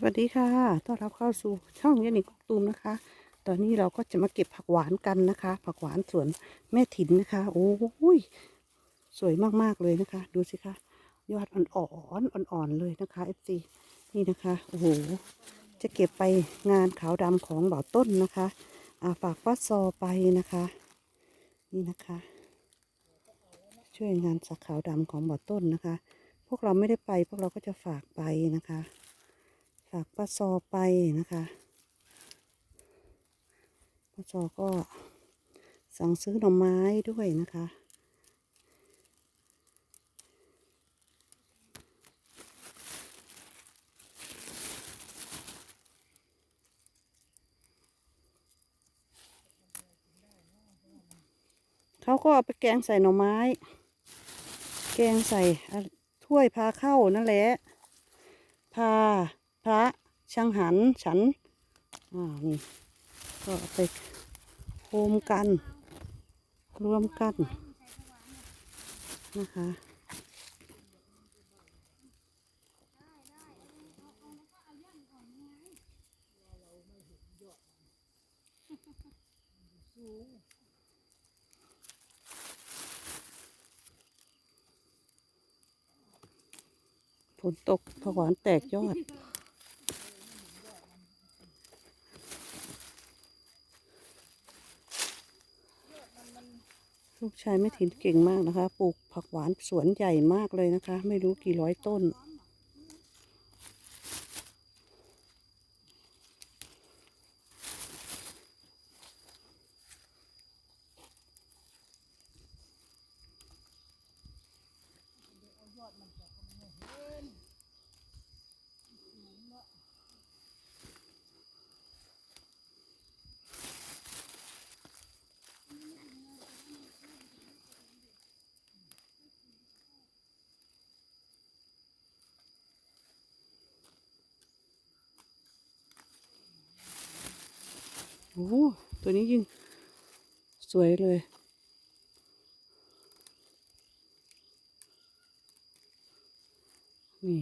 สวัสดีค่ะ ต้อนรับเข้าสู่ช่องยานิกกตูมนะคะ ตอนนี้เราก็จะมาเก็บผักหวานกันนะคะ ผักหวานสวนแม่ถิ่นนะคะ โอ้ยสวยมากๆเลยนะคะ ดูสิคะยอดอ่อนๆอ่อนๆเลยนะคะ FC นี่นะคะโอ้โหจะเก็บไปงานขาวดำของบ่าต้นนะคะอาฝากป้าซอไปนะคะ นี่นะคะ ช่วยงานสักขาวดำของบ่าต้นนะคะ พวกเราไม่ได้ไปพวกเราก็จะฝากไปนะคะ ฝากป้าซอไปนะคะป้าซอก็สั่งซื้อหน่อไม้ด้วยนะคะเขาก็เอาไปแกงใส่หน่อไม้ แกงใส่ถ้วยพาเข้านั่นแหละ พา ระช่างหันฉันอ่านี่ก็ไปโฮมกัน รวมกันนะคะฝนตกผักหวานแตกยอด ลูกชายแม่ถินเก่งมากนะคะ ปลูกผักหวานสวนใหญ่มากเลยนะคะ ไม่รู้กี่ร้อยต้น อ้ตัวนี้ยิ่งสวยเลย นี่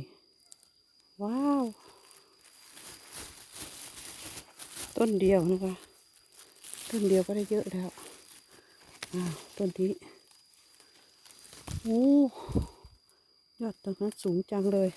ว้าว ต้นเดียวนะคะ ต้นเดียวก็ได้เยอะแล้วอ้าวต้นนี้โอ้ยอดต้นนั้นสูงจังเลย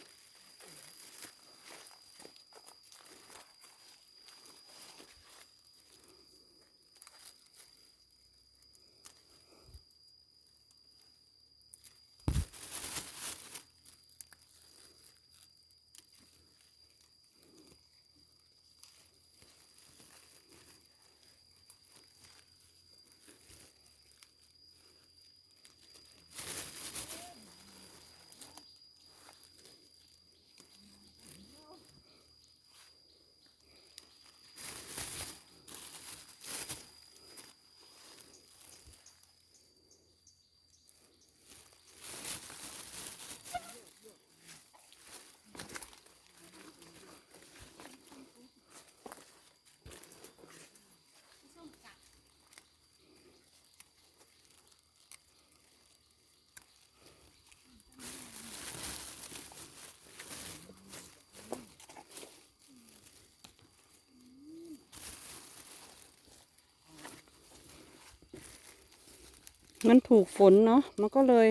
มันถูกฝนเนาะมันก็เลย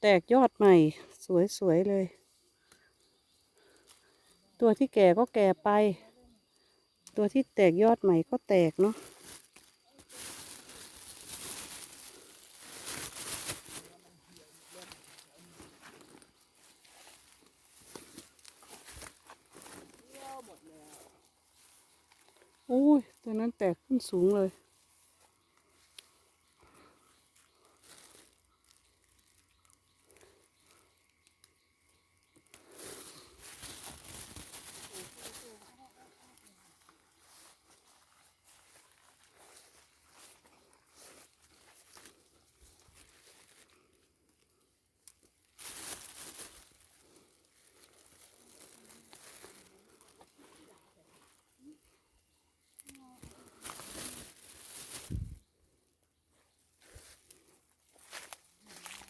แตกยอดใหม่ สวยๆเลย ตัวที่แก่ก็แก่ไป ตัวที่แตกยอดใหม่ก็แตกเนาะโอ้ยตัวนั้นแตกขึ้นสูงเลย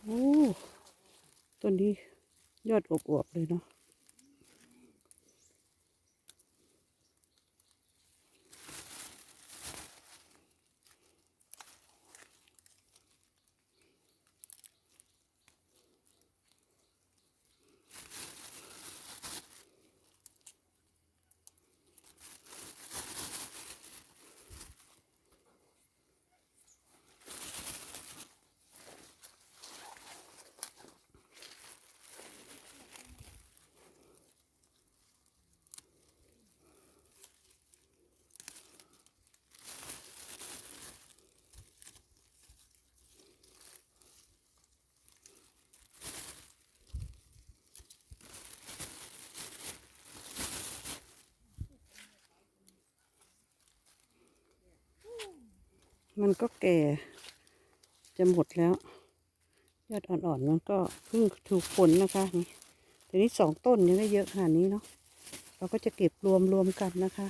โอ้ต้นนี้ยอดอวบๆเลยเนาะ มันก็แก่ จะหมดแล้ว ยอดอ่อนๆมันก็เพิ่งถูกฝนนะคะนี่ทีนี้สองต้นยังได้เยอะขนาดนี้เนาะเราก็จะเก็บรวมรวมๆกันนะคะ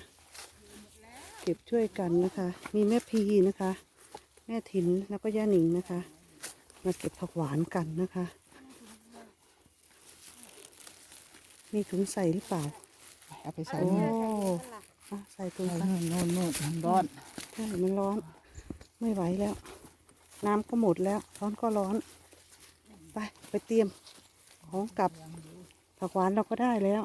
เก็บช่วยกันนะคะ มีแม่พีนะคะ แม่ถินแล้วก็ย่าหนิงนะคะ มาเก็บผักหวานกันนะคะ มีถุงใส่หรือเปล่าเอาไปใส่โอ้นี่อะใส่ถุงใส่ไปโน่นโน่นโน่นร้อนใช่มันร้อน ไม่ไหวแล้ว น้ำก็หมดแล้ว ร้อนก็ร้อน ไป ไปเตรียมของกลับผักหวานเราก็ได้แล้ว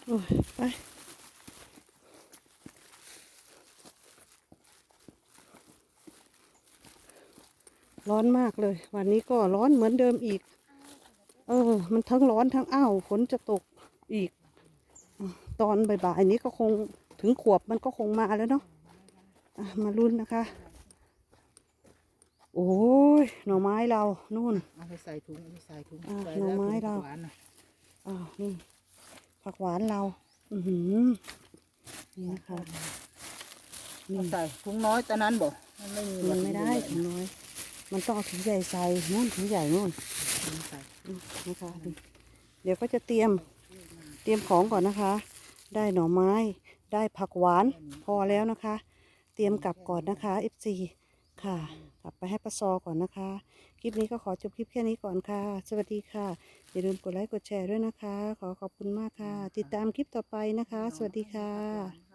โอ้ย ไปร้อนมากเลย วันนี้ก็ร้อนเหมือนเดิมอีก เออ มันทั้งร้อนทั้งอ้าวฝนจะตกอีกอะตอนบ่ายๆนี้ก็คงถึงขวบมันก็คงมาแล้วเนาะอะมาลุ้นนะคะ โอ้ยหน่อไม้เรานู่นเอาไปใส่ถุงเอาไปใส่ถุงอะใส่หน่อแล้วไม้ถุงเราหวานน่ะอ้าวนี่ ผักหวานเรา อือหือนี่นะคะนี่เอาใส่ถุงน้อยตอนนั้นบ่มันไม่มีมันไม่ได้ถุงน้อย มันต้องเอาถุงใหญ่ใส่นู่นถุงใหญ่นู่นถุงใส่อืมนะคะนี่เดี๋ยวก็จะเตรียมเตรียมของก่อนนะคะ ได้หน่อไม้ได้ผักหวานพอแล้วนะคะ เตรียมกลับก่อนนะคะ FC ค่ะ กลับไปให้ป้าซอก่อนนะคะ คลิปนี้ก็ขอจบคลิปแค่นี้ก่อนค่ะ สวัสดีค่ะ อย่าลืมกดไลค์กดแชร์ด้วยนะคะ ขอขอบคุณมากค่ะ ติดตามคลิปต่อไปนะคะ สวัสดีค่ะ